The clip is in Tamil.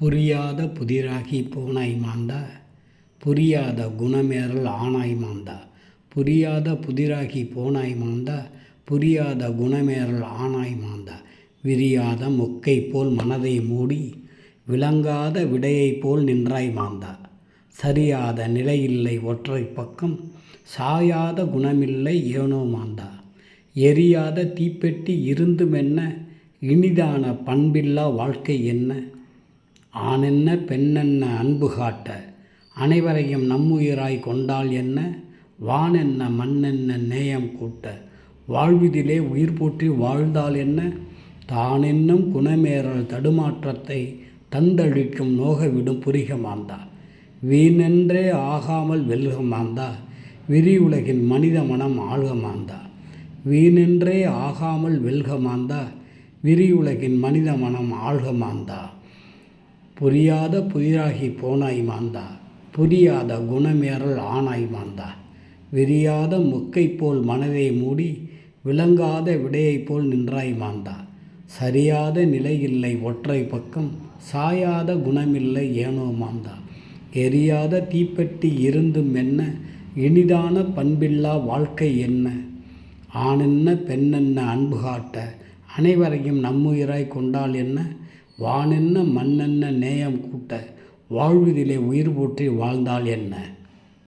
புரியாத புதிராகி பூனாய் மாந்தா. புரியாத குணமேறல் ஆனாய் மாந்தா. புரியாத புதிராகி போனாய் மாந்தா. புரியாத குணமேறல் ஆனாய் மாந்தா. விரியாத மொக்கை போல் மனதை மூடி விளங்காத விடையைப் போல் நின்றாய் மாந்தா. சரியாத நிலையில்லை ஒற்றை பக்கம் சாயாத குணமில்லை ஏனோ மாந்தா. எரியாத தீப்பெட்டி இருந்துமென்ன? இனிதான பண்பில்லா வாழ்க்கை என்ன? ஆணென்ன பெண்ணென்ன அன்பு காட்ட? அனைவரையும் நம்முயிராய் கொண்டால் என்ன? வானென்ன மண்ணென்ன நேயம் கூட்ட? வாழ்விதிலே உயிர் போற்றி வாழ்ந்தால் என்ன? தானென்னும் குணமேறல் தடுமாற்றத்தை தந்தழிக்கும் நோகவிடும் புரிக மாந்தா. வீணென்றே ஆகாமல் வெல்க மாந்தா. விரிவுலகின் மனித மனம் ஆழ்க மாந்தா. வீணென்றே ஆகாமல் வெல்க மாந்தா. விரிவுலகின் மனித மனம் ஆழ்க மாந்தா. புரியாத புயிராகி போனாய் மாந்தா புரியாத குணமேறல் ஆனாய் மாந்தா. விரியாத முக்கை போல் மனதை மூடி விளங்காத விடையைப் போல் நின்றாய் மாந்தா. சரியாத நிலையில்லை ஒற்றை பக்கம் சாயாத குணமில்லை ஏனோ மாந்தா. எரியாத தீப்பெட்டி இருந்தும் என்ன இனிதான பண்பில்லா வாழ்க்கை என்ன? ஆணென்ன பெண்ணென்ன அன்பு காட்ட அனைவரையும் நம்முயிராய் கொண்டால் என்ன? வானென்ன மண்ணென்ன நேயம் கூட்ட வாழ்விதிலே உயிர் போற்றி வாழ்ந்தால் என்ன?